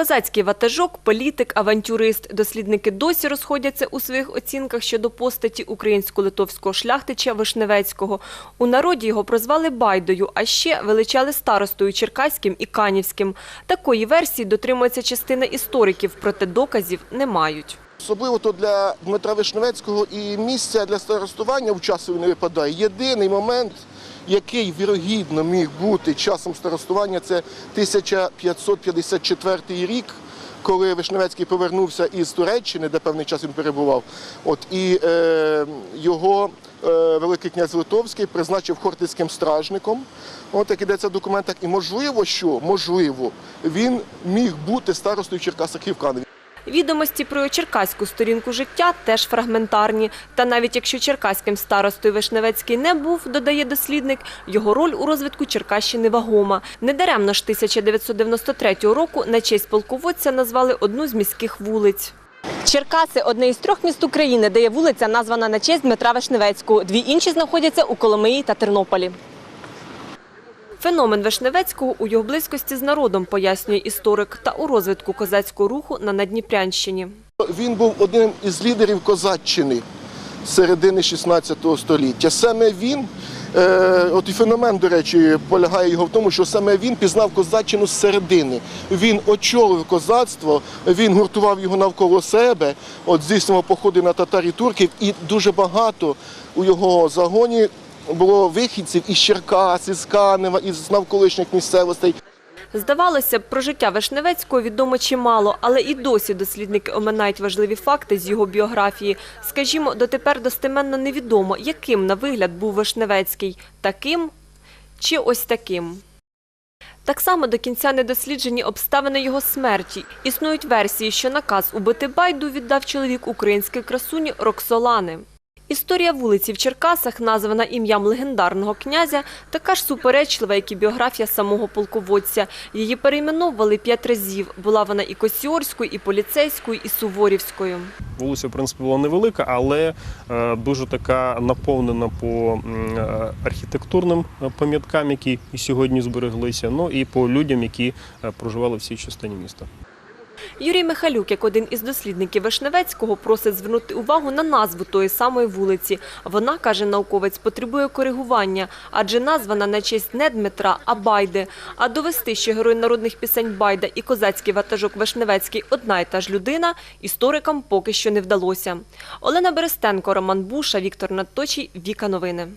Козацький ватажок, політик, авантюрист. Дослідники досі розходяться у своїх оцінках щодо постаті українсько-литовського шляхтича Вишневецького. У народі його прозвали Байдою, а ще величали старостою Черкаським і Канівським. Такої версії дотримується частина істориків, проте доказів не мають. Особливо то для Дмитра Вишневецького і місця для старостування в часу не випадає. Єдиний момент, який вірогідно міг бути часом старостування, це 1554 рік, коли Вишневецький повернувся із Туреччини, де певний час він перебував. От і е, його е, Великий князь Литовський призначив хортицьким стражником. От як ідеться в документах. І можливо, що можливо, він міг бути старостою Черкаса Київканові. Відомості про черкаську сторінку життя теж фрагментарні. Та навіть якщо черкаським старостою Вишневецький не був, додає дослідник, його роль у розвитку Черкащини вагома. Недаремно ж 1993 року на честь полководця назвали одну з міських вулиць. Черкаси одне із трьох міст України, де є вулиця, названа на честь Дмитра Вишневецького. Дві інші знаходяться у Коломиї та Тернополі. Феномен Вишневецького у його близькості з народом, пояснює історик, та у розвитку козацького руху на Надніпрянщині. Він був одним із лідерів козаччини середини 16 століття. Саме він, е, от і феномен, до речі, полягає його в тому, що саме він пізнав козаччину з середини. Він очолив козацтво, він гуртував його навколо себе, от здійснював походи на татар і турків, і дуже багато у його загоні було вихідців із Черкас, із Канева, із навколишніх місцевостей. Здавалося б, про життя Вишневецького відомо чимало, але і досі дослідники оминають важливі факти з його біографії. Скажімо, дотепер достеменно невідомо, яким на вигляд був Вишневецький – таким чи ось таким. Так само до кінця не досліджені обставини його смерті. Існують версії, що наказ убити Байду віддав чоловік української красуні Роксолани. Історія вулиці в Черкасах, названа ім'ям легендарного князя, така ж суперечлива, як і біографія самого полководця. Її перейменовували п'ять разів. Була вона і Косіорською, і Поліцейською, і Суворівською. Вулиця, в принципі, була невелика, але е, дуже така наповнена по е, архітектурним пам'яткам, які і сьогодні збереглися, ну і по людям, які е, проживали в цій частині міста. Юрій Михалюк, як один із дослідників Вишневецького, просить звернути увагу на назву тої самої вулиці. Вона, каже науковець, потребує коригування, адже названа на честь не Дмитра, а Байди. А довести, що герой народних пісень Байда і козацький ватажок Вишневецький одна й та ж людина, історикам поки що не вдалося. Олена Берестенко, Роман Буша, Віктор Надточій, Віка Новини.